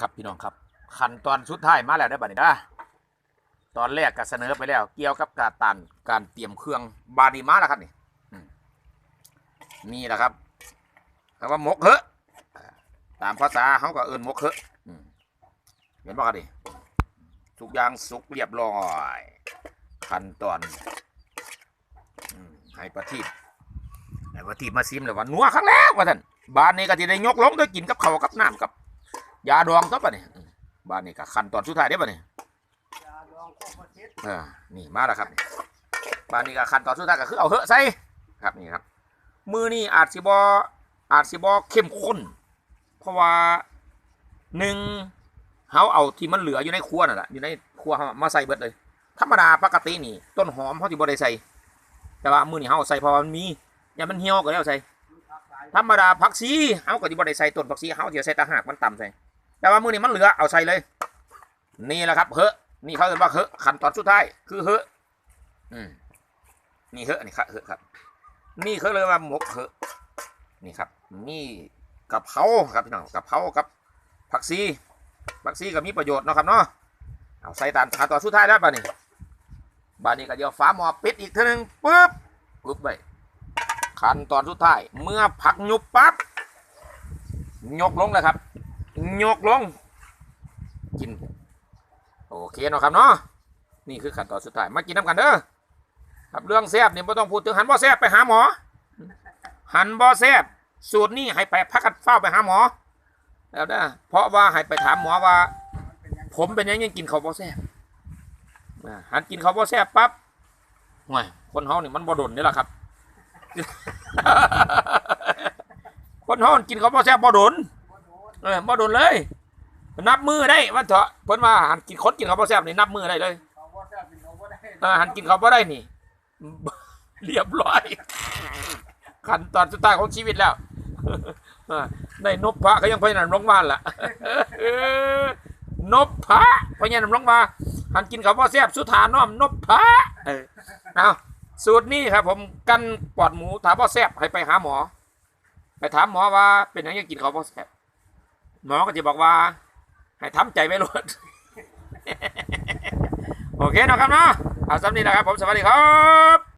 ครับพี่น้องครับขั้นตอนสุดท้ายมาแล้วได้บัดนี้นะตอนแรกก็เสนอไปแล้ว เกี่ยวกับการตันการเตรียมเครื่องบาดนีมาแล้วครับนี่มนี่แหละครับคำว่ามกเหอะอ่าตามภาษาเขาก็เอิ้นหมกเหอะอืมเห็นป่ะครับนี่ทุกอย่างสุกเรียบร้อยขั้นตอนให้ประทีปให้ประทีปมาซิมเลยว่านัวครั้งแล้วว่าท่านบ้านนี้ก็จะได้ยกลงด้วยกินกับเขากับน้ำกับ ยาดองตัวปะเนี่ยอืมบ้านนี้ก็ขั้นตอนสุดท้ายได้อปะเนี่ยเออนี่มาแล้วครับนี่บ้านนี้ก็ขั้นตอนสุดท้ายก็คือเอาเหอะใส่ครับนี่ครับ มือนี่อาจสิบออาจสิบอเข้มข้น เพราะว่าหนึ่งเฮาเอาที่มันเหลืออยู่ในครัวนั่นแหละอยู่ในครัวเฮามาใส่เบิดเลย ธรรมดาปกตินี่ ต้นหอมเขาที่บ่ได้ใส่ แต่ว่ามือนี่เฮาใส่เพราะมันมีอย่ามันเหี่ยวก็แล้วใส่ ธรรมดาผักชีเฮาก็สิบ่ได้ใส่ต้นผักชีเฮาสิใส่ตะหากมันต่ำใส่แต่ว่ามือนี้มันเหลือเอาใส่เลย นี่แหละครับเฮอะนี่เขาเรียกว่าเฮอะขั้นตอนสุดท้ายคือเฮอะอืมนี่เฮอะนี่ครับเฮอะครับ นี่เขาเรียกว่าหมกเฮอะนี่ครับ นี่กะเพราครับพี่น้องกะเพรากับผักชีผักชีก็มีประโยชน์เนาะครับเนาะเอาใส่ตามขั้นตอนสุดท้ายแล้วป่ะนี่บ้านนี้ก็เดี๋ยวฝาหม้อปิดอีกทีหนึงปึ๊บปึ๊บไป ขั้นตอนสุดท้ายเมื่อผักหยุบปั๊บยกลงเลยครับยกลง กิน โอเคเนาะครับเนาะนี่คือขั้นตอนสุดท้ายมากินน้ำกันเด้อครับเรื่องแซบนี่ไม่ต้องพูดถึงหันบ่แซบไปหาหมอ หันบ่แซบสูตรนี้ให้ไปพักกันเฝ้าไปหาหมอ แล้วนะเพราะว่าให้ไปถามหมอว่า ผมเป็นยังยังกินข้าวบ่แซบหันกินข้าวบ่แซบปั๊บห่วยคนเฮานี่มันบ่ดนนี่แหละครับ คนเฮากินข้าวบ่แซบบ่ดนเออบ่โดนเลย นับมือได้ว่าเถอะเพิ่นว่าหันกินคนกินข้าวบ่แซ่บนี่นับมือได้เลยเออหันกินข้าวบ่ได้นี่ เรียบร้อยขั้นตอนสุดท้ายของชีวิตแล้วออได้นบพระเขายังพยายามร้องมาล่ะนบพระพยายามร้องมาหันกินข้าวบ่แซ่บสุธาน้อมนบพระเออเอา สูตรนี้ครับ ผมกันปอดหมูถามว่าแซ่บให้ไปหาหมอ ไปถามหมอว่าเป็นยังไงกินข้าวบ่แซ่บหมอก็จะบอกว่า ให้ทำใจไว้รดโอเคนะครับเนาะเอาสำนีนะครับผมสวัสดีครับ